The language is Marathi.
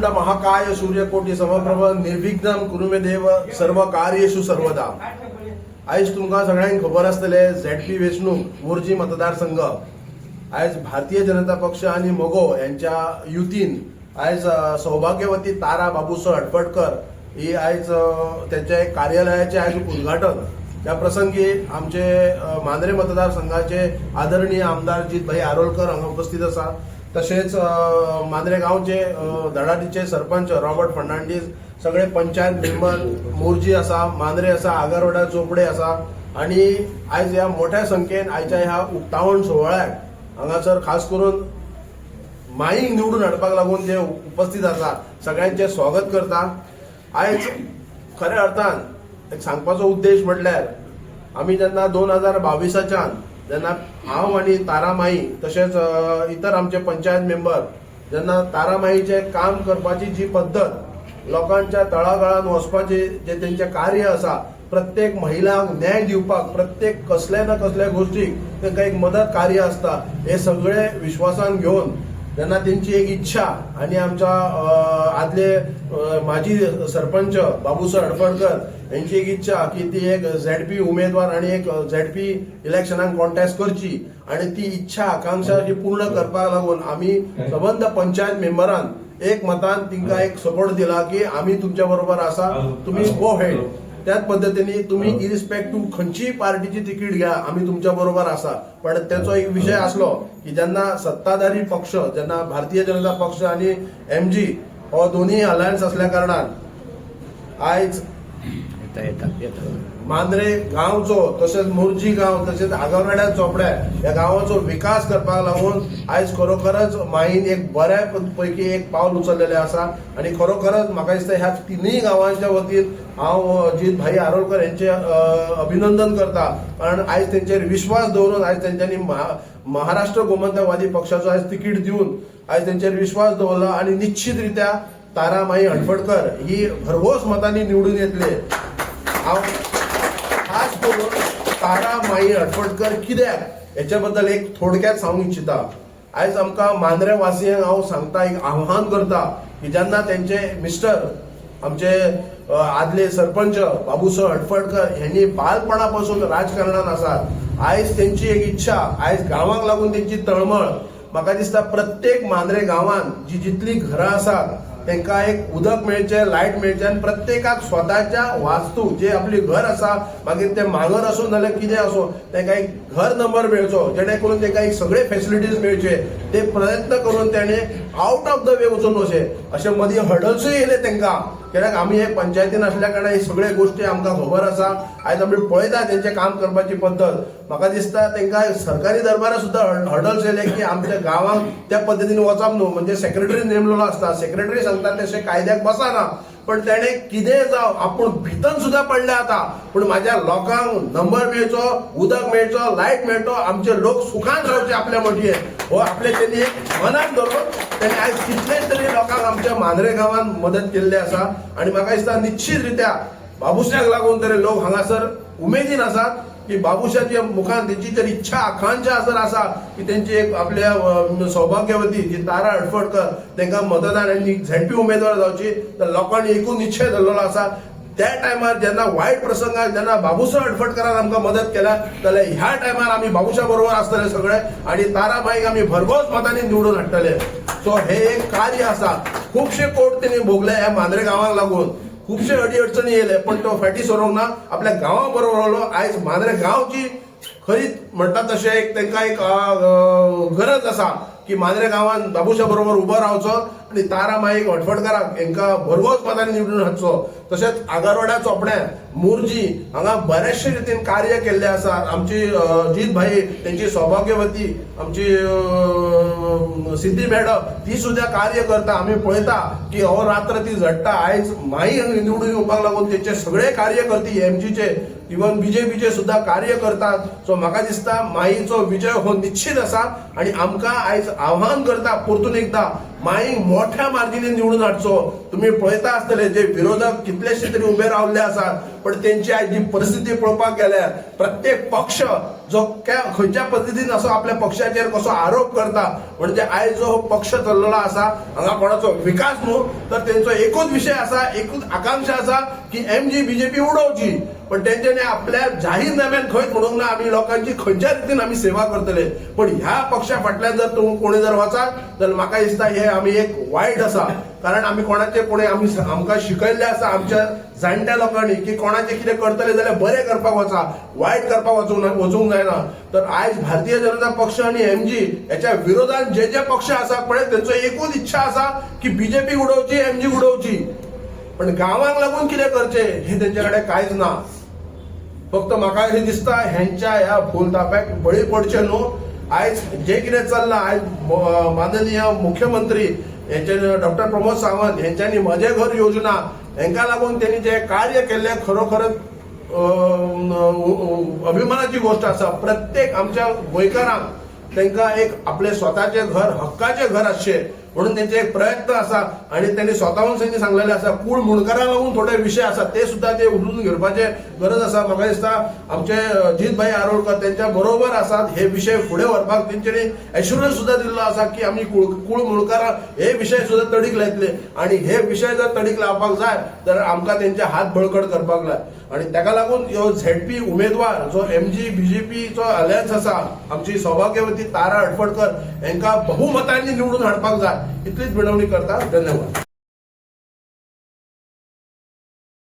वक्रतुंड महाकाय सूर्यकोटी समप्रभ निर्विघ्नम कुरुमे देव सर्व कार्येषु सर्वदा. आयज तुमकां सगळ्यांक खबर आसतले झेड पी वेचणूक मोर्जी मतदारसंघ आयज भारतीय जनता पक्ष आणि मोगो यांच्या युतीन आयज सौभाग्यवती तारा बाबूसो अटपटकर ही आयज त्यांच्या एक कार्यालयाचे आयज उद्घाटन. त्या प्रसंगी आमचे मांद्रे मतदारसंघाचे आदरणीय आमदार जीत भाई आरोलकर हांगा उपस्थित आसा तसेच मांद्रे गांवचे धडाडीचे सरपंच रॉबर्ट फर्नांडीस सगळे पंचायत मेंबर मोर्जी आसा मांद्रे आसा आगारवाडा चोपडे आसा आणि आयज ह्या मोठ्या संख्येन आयच्या ह्या उक्तावण सोहळ्याक हांगासर खास करून माईक निवडून हाडपाक लागून जे उपस्थित आसा सगळ्यांचे स्वागत करता. आयज खऱ्या अर्थान एक सांगपाचो उद्देश म्हटल्यार आमी जेन्ना दोन हजार बावीसाच्यान ज्यांना हांव आनी तारामाई तशेंच इतर आमचे पंचायत मेंबर जेन्ना तारामाईचे काम करपाची जी पद्दत लोकांच्या तळागाळान वचपाचे जे तेंचे कार्य आसा प्रत्येक महिलांक न्याय दिवपाक प्रत्येक कसले ना कसल्या गोष्टीक तांकां एक मदत कार्य आसता हे सगळे विश्वासान घेवन त्यांना तेंची एक इच्छा आणि आमच्या आदले माजी सरपंच बाबूसर हडफडकर यांची एक इच्छा की ती एक झेड पी उमेदवार आणि एक झेड पी इलेक्शनाक कॉन्टेस्ट करची आणि ती इच्छा आकांक्षा जी पूर्ण करपाक लागून आम्ही सबंद पंचायत मेंबरान एक मतान तिंका एक सपोर्ट दिला की आम्ही तुमच्या बरोबर आसा तुम्ही गो हेड त्याच पद्धतीने तुम्ही इरिस्पेक्टिव्ह खंयचीय पार्टीची तिकीट घ्या आम्ही तुमच्या बरोबर आसा पण त्याचो एक विषय असलो की जेन्ना सत्ताधारी पक्ष जेन्ना भारतीय जनता पक्ष आणि एम जी हो दोन्ही अलायन्स असल्या कारणान आयज येता येता येता. मांद्रे गांवचो तसेच मुर्जी गांव तसेच आगावड्या चोपड्या या गांवाचो विकास करपाक लागून आयज खरोखरच माईन एक बऱ्या पैकी एक पावल उचललेले आसा. आणि खरोखरच म्हाका दिसता ह्या तिनूय गांवांच्या वतीन हांव जीत भाई आरोलकर यांचे अभिनंदन करता. कारण आयज तेंचेर विश्वास दवरून आयज तेंच्यांनी महाराष्ट्र गोमंतकवादी पक्षाचो आयज तिकीट दिवन आयज तेंचेर विश्वास दवरला आणि निश्चितरित्या तारामाई हडफडकर ही भरघोस मतांनी निवडून येतले. हांव खास करून तारा माई हटफडकर कित्याक हेच्या बद्दल एक थोडक्यात सांगूंक इच्छिता. आयज आमकां मांद्रे वासियांक हांव सांगता एक आव्हान करता की जेन्ना तेंचे मिस्टर आमचे आदले सरपंच बाबूसो हटफडकर यांनी बालपणापासून राजकारणात आसात आयज तेंची एक इच्छा आयज गांवांक लागून तेंची तळमळ. म्हाका दिसता प्रत्येक मांद्रे गांवांत जी जितली घरां आसात तांकां एक उदक मेळचें लायट मेळचें आनी प्रत्येकाक स्वताच्या वास्तू जे आपली घर आसा मागीर ते मांगर आसूं नाल्यार कितें आसूं तांकां एक घर नंबर मेळचो जेणे करून तांकां एक सगळे फेसिलिटीज मेळचे. ते प्रयत्न करून ताणें आउट ऑफ द वे वचून वचें अशें मदीं हडल्सूय येयले तांकां. कित्याक आमी हे पंचायतीन असल्या कारणान ही सगळे गोश्टी आमकां खबर आसा आयज आमी पळयता तेंचें काम करपाची पद्दत म्हाका दिसता तेंकां सरकारी दरबारात सुद्दां हडल्स येले की आमच्या गांवांत त्या पद्दतीन वचप न्हू म्हणजे सेक्रेटरी नेमलेलो आसता सेक्रेटरी सांगता तशें कायद्याक बसना पण तेणे कितें जावं? आपूण भितन सुद्दां पडले आतां. पूण म्हाज्या लोकांक नंबर मेळचो उदक मेळचो लायट मेळचो आमचे लोक सुखान रावचे आपल्या मटयेन हो आपले त्यांनी एक मनात धरून त्यांनी आयज कितलेच तरी लोकांक आमच्या मांद्रे गांवांत मदत केल्ली आसा आनी म्हाका दिसता निश्चितरित्या बाबुश्याक लागून तरी लोक हांगासर उमेदीन आसात की बाबुशाच्या मुखान त्यांची जर इच्छा आकांक्षा जर आसा की तेंची एक आपल्या सौभाग्यवती जी तारा अडफडकर तांकां मतदान आनी झेडपी उमेदवार जावची तर लोकांनी एकूच निश्चय धरलेलो आसा त्या टायमार जेन्ना वायट प्रसंगाक जेन्ना बाबूसा अडफटकारान आमकां मदत केल्या जाल्यार ह्या टायमार आमी बाबुशा बरोबर आसतले सगळे आणि ताराबाईक आमी भरघोस मतांनी निवडून हाडटले सो हे एक कार्य आसा खुबशे कोट तेणी भोगले ह्या मांद्रे गांवांक लागून. खुबशे अडी अडचणी येयले पण तो फाटी सरोंक ना आपल्या गांवा बरोबर रावलो आयज मांद्रे गांवची खरीच म्हणटा तशें एक तांकां एक गरज आसा की मांद्रे गांवांत बाबुशा बरोबर उबो रावचो आनी तारा माईक हटफडकाराक हांकां भरघोस मतांनी निवडून हाडचो तशेंच आगारवाड्या चोपड्या मुर्जी हांगा बरेचशे रितीन कार्य केल्ले आसा आमची जीत भाई तेंची सौभाग्यवती आमची सिद्धी मॅडम ती सुद्धा कार्य करता आमी पळयता की हो रात्र ती झडटा आयज माई हांगा निवडून येवपाक लागून तेचे सगळे कार्यकर्ते एमजीचे इवन बीजेपीचे सुद्धा कार्य करतात. सो म्हाका दिसता माईचो विजय हो निश्चित आसा आणि आमकां आयज आव्हान करता परतून एकदा माईक मोठ्या मार्जिनीन निवडून हाडचो. तुम्ही पळयता आसतले जे विरोधक कितलेशे तरी उभे रावल्ले आसात पण त्यांची आज जी परिस्थिती पळोवपाक गेल्यार प्रत्येक पक्ष जो खंयच्या पद्दतीन असो आपल्या पक्षाचेर कसो आरोप करता म्हणजे आयज जो हो पक्ष चल्लेलो आसा हांगा कोणाचो विकास न्हू तर तेंचो एकूच विशय आसा एकूच आकांक्षा आसा की एम जी बीजेपी उडोवची. पण त्यांच्याने आपल्या जाहीरनाम्यान खंय म्हणून ना आमी लोकांची खंयच्या रितीन आमी सेवा करतले. पण ह्या पक्षा फाटल्यान जर तूं कोणी जर वचात जाल्यार म्हाका दिसता हे आमी एक वायट आसा कारण आमी कोणाचे कोणी आमी आमकां शिकयल्ले आसा आमच्या जाणट्या लोकांनी की कोणाचें कितें करतले जाल्यार बरें करपाक वचा वायट करपाक वचूंक ना- वचूंक जायना. तर आयज भारतीय जनता पक्ष आणि एमजी याच्या विरोधात जे जे पक्ष आसा पळय त्यांचो एकूच इच्छा आसा की बीजेपी उडोवची एमजी उडोवची. पण गांवांक लागून कितें करचें हे तेंचे कडेन कांयच ना. फक्त म्हाका हे दिसता ह्यांच्या ह्या भूलथाप्याक बळी पडचे न्हू. आयज जे कितें चल्लां आयज माननीय मुख्यमंत्री हेंचे डॉक्टर प्रमोद सावंत हेंच्यांनी म्हजें घर योजना हेंका लागून त्यांनी जे कार्य केल्लें खरोखरच अभिमानाची गोष्ट आसा प्रत्येक आमच्या गोंयकारांक तांकां एक आपले स्वताचें घर हक्काचे घर आसचें म्हणून त्यांचे एक प्रयत्न आसा आणि त्यांनी स्वतःहून त्यांनी सांगलेले आसा कूळ मुणकारा लागून थोडे विशय आसा ते सुद्धा ते उठून घेवपाचे गरज आसा म्हाका दिसता आमचे अजितभाई आरोळकर त्यांच्या बरोबर आसात हे विषय फुडें व्हरपाक तेंच्यानी एश्युरन्स सुद्धा दिल्लो आसा की आमी कूळ कूळ मुणकारां हे विषय सुद्धा तडीक लायतले. आणि हे विषय जर तडीक लावपाक जाय तर आमकां तेंचे हात बळकट करपाक जाय आणि ताका लागून ह्यो झेडपी उमेदवार जो एम जी बीजेपीचो अलायन्स आसा आमची सौभाग्यवती तारा अडफडकर हांकां बहुमतांनी निवडून हाडपाक जाय. इतलीच मिळवणी करता धन्यवाद.